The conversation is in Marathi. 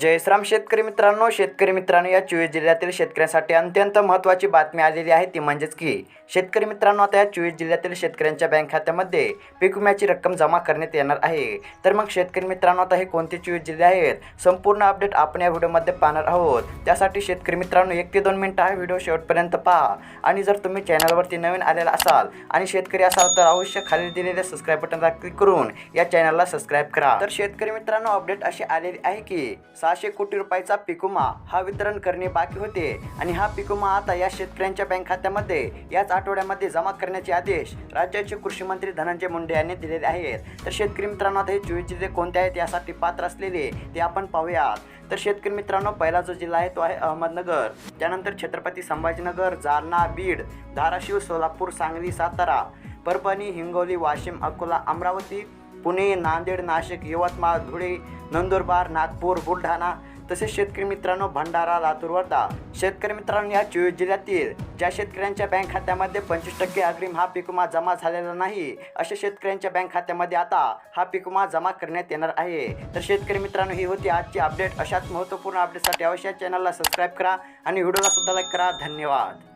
जयश्राम शेतकरी मित्रांनो शेतकरी मित्रांनो या चोवीस जिल्ह्यातील शेतकऱ्यांसाठी अत्यंत महत्त्वाची बातमी आलेली आहे. ती म्हणजेच की शेतकरी मित्रांनो आता या चोवीस जिल्ह्यातील शेतकऱ्यांच्या बँक खात्यामध्ये पीक विम्याची रक्कम जमा करण्यात येणार आहे. तर मग शेतकरी मित्रांनो आता हे कोणते चोवीस जिल्हे आहेत? संपूर्ण अपडेट आपण या व्हिडिओमध्ये पाहणार आहोत. त्यासाठी शेतकरी मित्रांनो एक ते दोन मिनटं हा व्हिडिओ शेवटपर्यंत पहा. आणि जर तुम्ही चॅनलवरती नवीन आलेला असाल आणि शेतकरी असाल तर अवश्य खाली दिलेल्या सबस्क्राईब बटनला क्लिक करून या चॅनलला सबस्क्राईब करा. तर शेतकरी मित्रांनो अपडेट अशी आलेली आहे की सहाशे कोटी रुपयाचा पिकुमा हा वितरण करणे बाकी होते. आणि हा पिकुमा आता या शेतकऱ्यांच्या बँक खात्यामध्ये याच आठवड्यामध्ये जमा करण्याचे आदेश राज्याचे कृषी मंत्री धनंजय मुंडे यांनी दिलेले आहेत. तर शेतकरी मित्रांनो आता हे चोवीस जिल्हे कोणते आहेत यासाठी पात्र असलेले ते आपण पाहूयात. तर शेतकरी मित्रांनो पहिला जो जिल्हा आहे तो आहे अहमदनगर. त्यानंतर छत्रपती संभाजीनगर जालना बीड धाराशिव सोलापूर सांगली सातारा परभणी हिंगोली वाशिम अकोला अमरावती पुणे नांदेड नाशिक यवतमाळ धुळे नंदुरबार नागपूर बुलढाणा तसेच शेतकरी मित्रांनो भंडारा लातूर वर्धा. शेतकरी मित्रांनो या चोवीस जिल्ह्यातील ज्या शेतकऱ्यांच्या बँक खात्यामध्ये पंचवीस टक्के अग्रिम हा पिकुमा जमा झालेला नाही अशा शेतकऱ्यांच्या बँक खात्यामध्ये आता हा पिकुमा जमा करण्यात येणार आहे. तर शेतकरी मित्रांनो ही होती आजची अपडेट. अशाच महत्त्वपूर्ण अपडेटसाठी अवश्य चॅनलला सबस्क्राईब करा आणि व्हिडिओला सुद्धा लाईक करा. धन्यवाद.